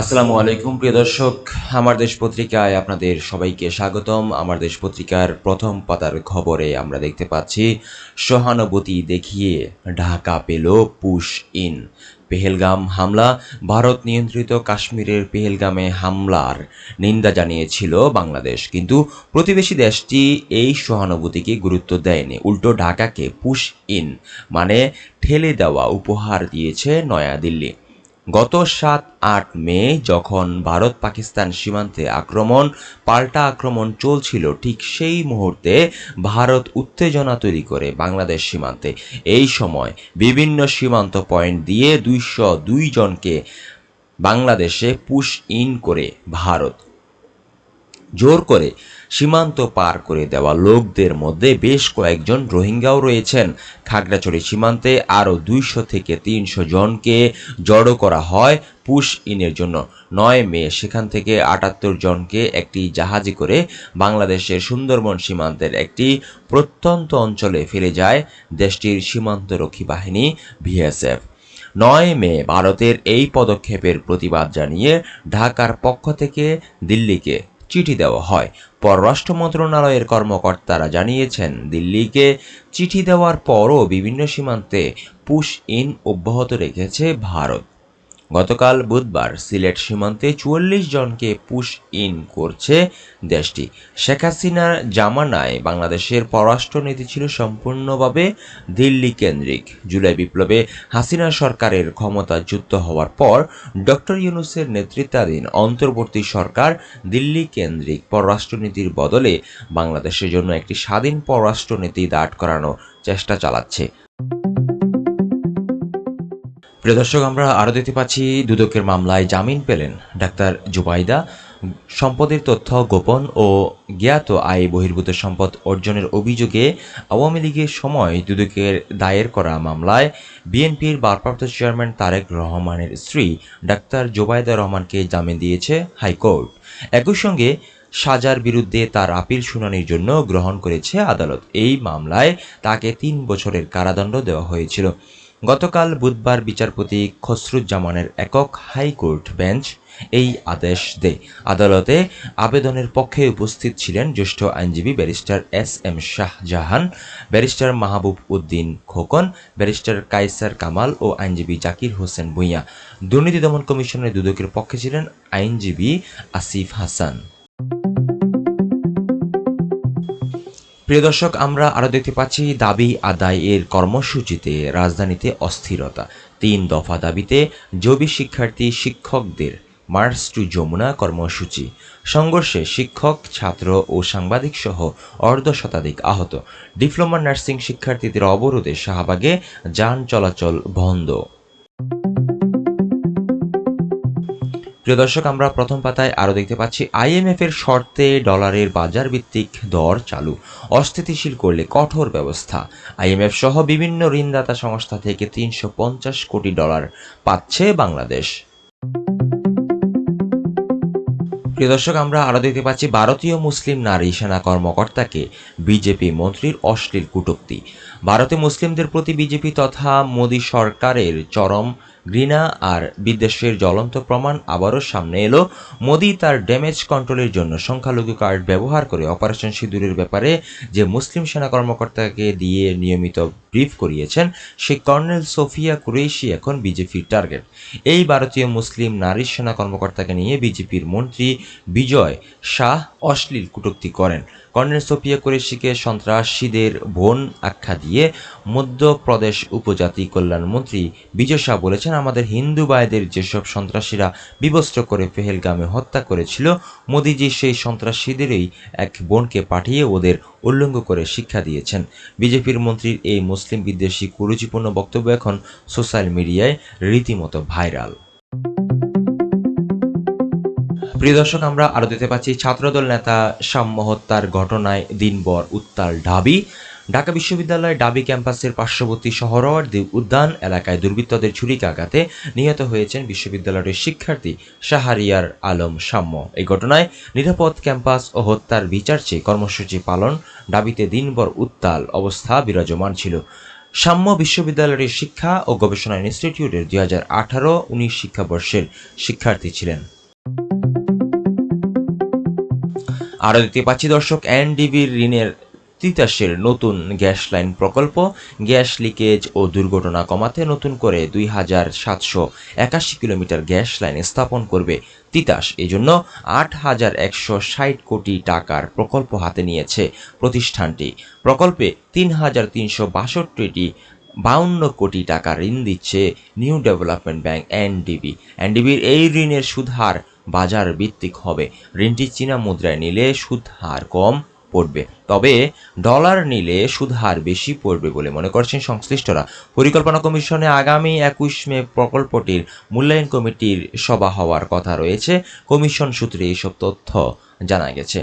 আসসালামু আলাইকুম, প্রিয় দর্শক। আমার দেশ পত্রিকায় আপনাদের সবাইকে স্বাগতম। আমার দেশ পত্রিকার প্রথম পাতার খবরে আমরা দেখতে পাচ্ছি, সহানুভূতি দেখিয়ে ঢাকা পেল পুশ ইন। পেহেলগাম হামলা, ভারত নিয়ন্ত্রিত কাশ্মীরের পেহেলগামে হামলার নিন্দা জানিয়েছিল বাংলাদেশ। কিন্তু প্রতিবেশী দেশটি এই সহানুভূতিকে গুরুত্ব দেয়নি। উল্টো ঢাকাকে পুশ ইন মানে ঠেলে দেওয়া উপহার দিয়েছে নয়াদিল্লি। গত সাত আট মে যখন ভারত পাকিস্তান সীমান্তে আক্রমণ, পাল্টা আক্রমণ চলছিল, ঠিক সেই মুহূর্তে ভারত উত্তেজনা তৈরি করে বাংলাদেশ সীমান্তে। এই সময় বিভিন্ন সীমান্ত পয়েন্ট দিয়ে দুইশো দুই জনকে বাংলাদেশে পুশ ইন করে ভারত। জোর করে সীমান্ত পার করে দেওয়া লোকদের মধ্যে বেশ কয়েকজন রোহিঙ্গাও রয়েছেন। খাগড়াছড়ি সীমান্তে আরও দুইশো থেকে তিনশো জনকে জড়ো করা হয় পুশ ইনের জন্য। নয় মে সেখান থেকে আটাত্তর জনকে একটি জাহাজে করে বাংলাদেশের সুন্দরবন সীমান্তের একটি প্রত্যন্ত অঞ্চলে ফিরে যায় দেশটির সীমান্তরক্ষী বাহিনী ভিএসএফ। নয় মে ভারতের এই পদক্ষেপের প্রতিবাদ জানিয়ে ঢাকার পক্ষ থেকে দিল্লিকে চিঠি দেওয়া হয়। পররাষ্ট্র মন্ত্রণালয়ের কর্মকর্তারা জানিয়েছেন, দিল্লিকে চিঠি দেওয়ার পরও বিভিন্ন সীমান্তে পুশ ইন অব্যাহত রেখেছে ভারত। গতকাল বুধবার সিলেট সীমান্তে চুয়াল্লিশ জনকে পুশ ইন করছে দেশটি। শেখ হাসিনার জামানায় বাংলাদেশের পররাষ্ট্রনীতি ছিল সম্পূর্ণভাবে দিল্লি কেন্দ্রিক জুলাই বিপ্লবে হাসিনা সরকারের ক্ষমতাচ্যুত হওয়ার পর ডক্টর ইউনুসের নেতৃত্বাধীন অন্তর্বর্তী সরকার দিল্লি কেন্দ্রিক পররাষ্ট্রনীতির বদলে বাংলাদেশের জন্য একটি স্বাধীন পররাষ্ট্রনীতি দাঁড় করানোর চেষ্টা চালাচ্ছে। প্রিয় দর্শক, আমরা আরও দেখতে পাচ্ছি দুদকের মামলায় জামিন পেলেন ডাক্তার জুবাইদা। সম্পদের তথ্য গোপন ও জ্ঞাত আয় বহির্ভূত সম্পদ অর্জনের অভিযোগে আওয়ামী লীগের সময় দুদকের দায়ের করা মামলায় বিএনপির ভারপ্রাপ্ত চেয়ারম্যান তারেক রহমানের স্ত্রী ডাক্তার জোবায়দা রহমানকে জামিন দিয়েছে হাইকোর্ট। একই সঙ্গে সাজার বিরুদ্ধে তার আপিল শুনানির জন্য গ্রহণ করেছে আদালত। এই মামলায় তাকে তিন বছরের কারাদণ্ড দেওয়া হয়েছিল। গতকাল বুধবার বিচারপতি খসরুজ্জামানের একক হাইকোর্ট বেঞ্চ এই আদেশ দেয়। আদালতে আবেদনের পক্ষে উপস্থিত ছিলেন জ্যেষ্ঠ আইনজীবী barrister S M Shahjahan, barrister Mahbub Uddin Khokon, barrister Kaiser Kamal ও আইনজীবী জাকির হোসেন ভূঁইয়া। দুর্নীতি দমন কমিশনের দুদকের পক্ষে ছিলেন আইনজীবী আসিফ হাসান। প্রিয় দর্শক, আমরা আরও দেখতে পাচ্ছি দাবি আদায় এর কর্মসূচিতে রাজধানীতে অস্থিরতা। তিন দফা দাবিতে জবি শিক্ষার্থী শিক্ষকদের মার্চ টু যমুনা কর্মসূচি। সংঘর্ষে শিক্ষক, ছাত্র ও সাংবাদিক সহ অর্ধ শতাধিক আহত। ডিপ্লোমা নার্সিং শিক্ষার্থীদের অবরোধে শাহবাগে যান চলাচল বন্ধ। প্রিয় দর্শক, আমরা প্রথম পাতায় আরও দেখতে পাচ্ছি আইএমএফ এর শর্তে ডলারের বাজার ভিত্তিক দর চালু, অস্থিতিশীল করলে কঠোর ব্যবস্থা। আইএমএফ সহ বিভিন্ন ঋণদাতা সংস্থা থেকে তিনশো পঞ্চাশ কোটি ডলার পাচ্ছে বাংলাদেশ। প্রিয় দর্শক, আমরা আরও দেখতে পাচ্ছি, ভারতীয় মুসলিম নারী সেনা কর্মকর্তাকে বিজেপি মন্ত্রীর অশ্লীল কটূক্তি। ভারতে মুসলিমদের প্রতি বিজেপি তথা মোদী সরকারের চরম ঘৃণা আর বিদ্বেষের জ্বলন্ত প্রমাণ আবারও সামনে এলো। মোদি তার ড্যামেজ কন্ট্রোলের জন্য সংখ্যালঘু কার্ড ব্যবহার করে অপারেশন সিঁদুরের ব্যাপারে যে মুসলিম সেনা কর্মকর্তাকে দিয়ে নিয়মিত ব্রিফ করিয়েছেন সেই কর্নেল সোফিয়া কুরেশি এখন বিজেপির টার্গেট। এই ভারতীয় মুসলিম নারী সেনা কর্মকর্তাকে নিয়ে বিজেপির মন্ত্রী বিজয় শাহ অশ্লীল কটূক্তি করেন। কর্নেল সোফিয়া কুরেশিকে সন্ত্রাসীদের বোন আখ্যা দিয়ে মধ্যপ্রদেশ উপজাতি কল্যাণ মন্ত্রী বিজয় শাহ বলেছেন, আমাদের হিন্দু ভাইদের যেসব সন্ত্রাসীরা বিবস্ত্র করে পেহেলগামে হত্যা করেছিল, মোদিজি সেই সন্ত্রাসীদেরই এক বোনকে পাঠিয়ে ওদের উল্লঙ্ঘ করে শিক্ষা দিয়েছেন। বিজেপির মন্ত্রীর এই মুসলিম বিদ্বেষী কুরুচিপূর্ণ বক্তব্য এখন সোশ্যাল মিডিয়ায় রীতিমতো ভাইরাল। প্রিয় দর্শক, আমরা আরও দেখতে পাচ্ছি ছাত্রদল নেতা সাম্য হত্যার ঘটনায় দিনভর উত্তাল ঢাবি। ঢাকা বিশ্ববিদ্যালয়ের ডাবি ক্যাম্পাসের পার্শ্ববর্তী শহরওয়ার্দী উদ্যান এলাকায় দুর্বৃত্তদের ছুরিকাঘাতে নিহত হয়েছেন বিশ্ববিদ্যালয়ের শিক্ষার্থী শাহারিয়ার আলম সাম্য এই ঘটনায় নিরাপদ ক্যাম্পাস ও হত্যার বিচার চেয়ে কর্মসূচি পালন দাবিতে দিনভর উত্তাল অবস্থা বিরাজমান ছিল। সাম্য বিশ্ববিদ্যালয়ের শিক্ষা ও গবেষণা ইনস্টিটিউটের দুই হাজার আঠারো উনিশ শিক্ষাবর্ষের শিক্ষার্থী ছিলেন। আরও দেখতে পাচ্ছি, দর্শক এনডিবির ঋণের তিতাসের নতুন গ্যাস লাইন প্রকল্প। গ্যাস লিকেজ ও দুর্ঘটনা কমাতে নতুন করে দুই হাজার সাতশো একাশি কিলোমিটার গ্যাস লাইন স্থাপন করবে তিতাস। এজন্য আট হাজার একশো ষাট কোটি টাকার প্রকল্প হাতে নিয়েছে প্রতিষ্ঠানটি। প্রকল্পে তিন হাজার তিনশো বাষট্টিটি বাউন্ন কোটি টাকা ঋণ দিচ্ছে নিউ ডেভেলপমেন্ট ব্যাংক এনডিবি। এনডিবির এই ঋণের সুদহার বাজার ভিত্তিক হবে। ঋণটি চীনা মুদ্রায় নিলে সুদ হার কম পড়বে। তবে ডলার নিলে সুদ হার বেশি পড়বে বলে মনে করছেন সংশ্লিষ্টরা। পরিকল্পনা কমিশনে আগামী একুশ মে প্রকল্পটির মূল্যায়ন কমিটির সভা হওয়ার কথা রয়েছে। কমিশন সূত্রে এইসব তথ্য জানা গেছে।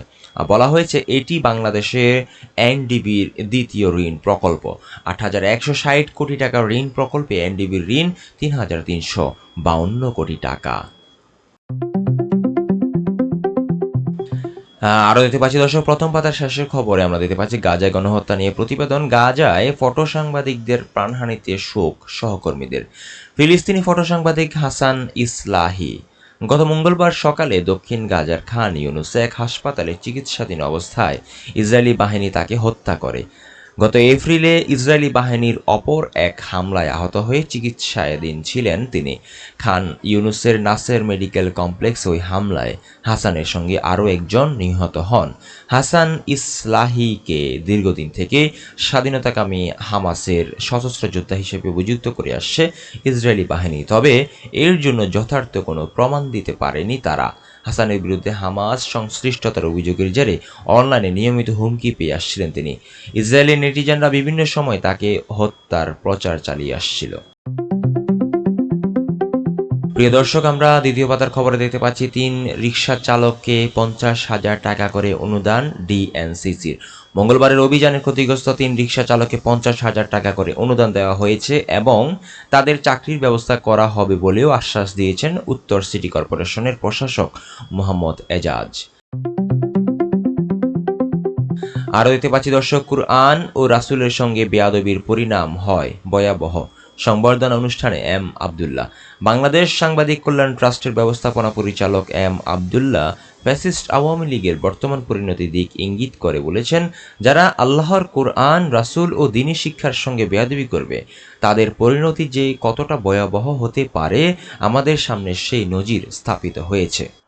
বলা হয়েছে, এটি বাংলাদেশে এনডিবির দ্বিতীয় ঋণ প্রকল্প। আট হাজার একশো ষাট কোটি টাকার ঋণ প্রকল্পে এনডিবির ঋণ তিন হাজার তিনশো বাউন্ন কোটি টাকা। আরও দেখতে পাচ্ছি দর্শক, প্রথম পাতার শেষের খবরে আমরা দেখতে পাচ্ছি, গাজায় গণহত্যা নিয়ে প্রতিবেদন। গাজায় ফটো সাংবাদিকদের প্রাণহানিতে শোক সহকর্মীদের। ফিলিস্তিনি ফটো সাংবাদিক হাসান ইসলাহি, গত মঙ্গলবার সকালে দক্ষিণ গাজার খান ইউনুসেক হাসপাতালে চিকিৎসাধীন অবস্থায় ইসরায়েলি বাহিনী তাকে হত্যা করে। গত এপ্রিলে ইসরায়েলি বাহিনীর অপর এক হামলায় আহত হয়ে চিকিৎসাধীন ছিলেন তিনি। খান ইউনুসের নাসের মেডিকেল কমপ্লেক্স ওই হামলায় হাসানের সঙ্গে আরও একজন নিহত হন। হাসান ইসলাহিকে দীর্ঘদিন থেকে স্বাধীনতাকামী হামাসের সশস্ত্র যোদ্ধা হিসেবে অভিযুক্ত করে আসছে ইসরায়েলি বাহিনী। তবে এর জন্য যথার্থ কোনো প্রমাণ দিতে পারেনি তারা। হাসানের বিরুদ্ধে হামাস সংশ্লিষ্টতার অভিযোগের জেরে অনলাইনে নিয়মিত হুমকি পেয়ে আসছিলেন তিনি। ইসরায়েলি নেটিজেনরা বিভিন্ন সময় তাকে হত্যার প্রচার চালিয়ে আসছিল। প্রিয় দর্শক, আমরা দ্বিতীয় পাতার খবরে দেখতে পাচ্ছি, তিন রিক্সা চালককে পঞ্চাশ হাজার টাকা করে অনুদান ডিএনসিসির। মঙ্গলবারের অভিযানে ক্ষতিগ্রস্ত তিন রিক্সা চালককে পঞ্চাশ হাজার টাকা করে অনুদান দেওয়া হয়েছে এবং তাদের চাকরির ব্যবস্থা করা হবে বলেও আশ্বাস দিয়েছেন উত্তর সিটি কর্পোরেশনের প্রশাসক মোহাম্মদ এজাজ। আরও দেখতে পাচ্ছি দর্শক, কুরআন ও রাসূলের সঙ্গে বেয়াদবির পরিণাম হয় ভয়াবহ। সংবর্ধনা অনুষ্ঠানে এম আবদুল্লাহ। বাংলাদেশ সাংবাদিক কল্যাণ ট্রাস্টের ব্যবস্থাপনা পরিচালক এম আবদুল্লাহ ফ্যাসিস্ট আওয়ামী লীগের বর্তমান পরিণতি দিক ইঙ্গিত করে বলেছেন, যারা আল্লাহর কোরআন, রাসুল ও দিনী শিক্ষার সঙ্গে বেয়াদবি করবে, তাদের পরিণতি যে কতটা ভয়াবহ হতে পারে, আমাদের সামনে সেই নজির স্থাপিত হয়েছে।